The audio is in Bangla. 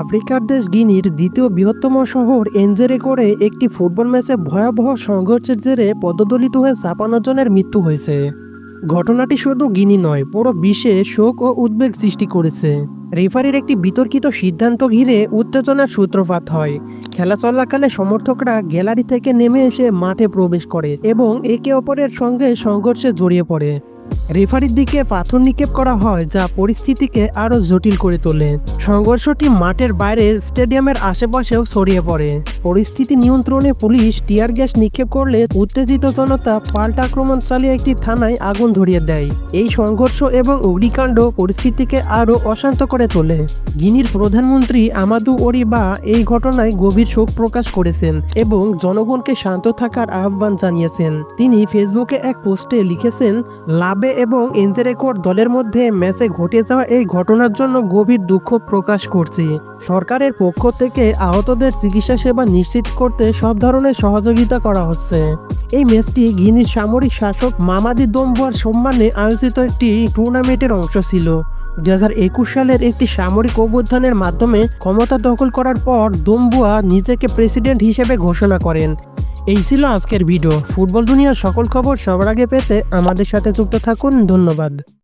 আফ্রিকার দেশ গিনির দ্বিতীয় বৃহত্তম শহর এনজেরে করে একটি ফুটবল ম্যাচে ভয়াবহ সংঘর্ষের জেরে পদদলিত হয়ে ছাপান্ন জনের মৃত্যু হয়েছে। ঘটনাটি শুধু গিনি নয়, পুরো বিশ্বে শোক ও উদ্বেগ সৃষ্টি করেছে। রেফারির একটি বিতর্কিত সিদ্ধান্ত ঘিরে উত্তেজনার সূত্রপাত হয়। খেলা চলাকালে সমর্থকরা গ্যালারি থেকে নেমে এসে মাঠে প্রবেশ করে এবং একে অপরের সঙ্গে সংঘর্ষে জড়িয়ে পড়ে। রেফারির দিকে পাথর নিক্ষেপ করা হয় যা পরিস্থিতিকে আরও জটিল করে তোলে। সংঘর্ষটি মাঠের বাইরে স্টেডিয়ামের আশেপাশেও ছড়িয়ে পড়ে। পরিস্থিতি নিয়ন্ত্রণে পুলিশ টিয়ার গ্যাস নিক্ষেপ করলে উত্তেজিত জনতা পাল্টা আক্রমণ চালিয়ে একটি থানায় আগুন ধরিয়ে দেয়। এই সংঘর্ষ এবং অগ্নিকাণ্ড পরিস্থিতিকে আরও অশান্ত করে তোলে। গিনির প্রধানমন্ত্রী আমাদু ওরিবা এই ঘটনায় গভীর শোক প্রকাশ করেছেন এবং জনগণকে শান্ত থাকার আহ্বান জানিয়েছেন। তিনি ফেসবুকে এক পোস্টে লিখেছেন লাবে এবং এনজেরেকোর দলের মধ্যে ম্যাচে ঘটে যাওয়া এই ঘটনার জন্য গভীর দুঃখ প্রকাশ করছি। সরকারের পক্ষ থেকে আহতদের চিকিৎসা সেবা নিশ্চিত করতে সব ধরনের সহযোগিতা করা হচ্ছে। এই ম্যাচটি গিনির সামরিক শাসক মামাদি দম্বুয়ার সম্মানে আয়োজিত একটি টুর্নামেন্টের অংশ ছিল। দু হাজার একুশ সালের একটি সামরিক অভ্যুত্থানের মাধ্যমে ক্ষমতা দখল করার পর দম্বুয়া নিজেকে প্রেসিডেন্ট হিসেবে ঘোষণা করেন। এই ছিল আজকের ভিডিও। ফুটবল দুনিয়ার সকল খবর সবার আগে পেতে আমাদের সাথে যুক্ত থাকুন। ধন্যবাদ।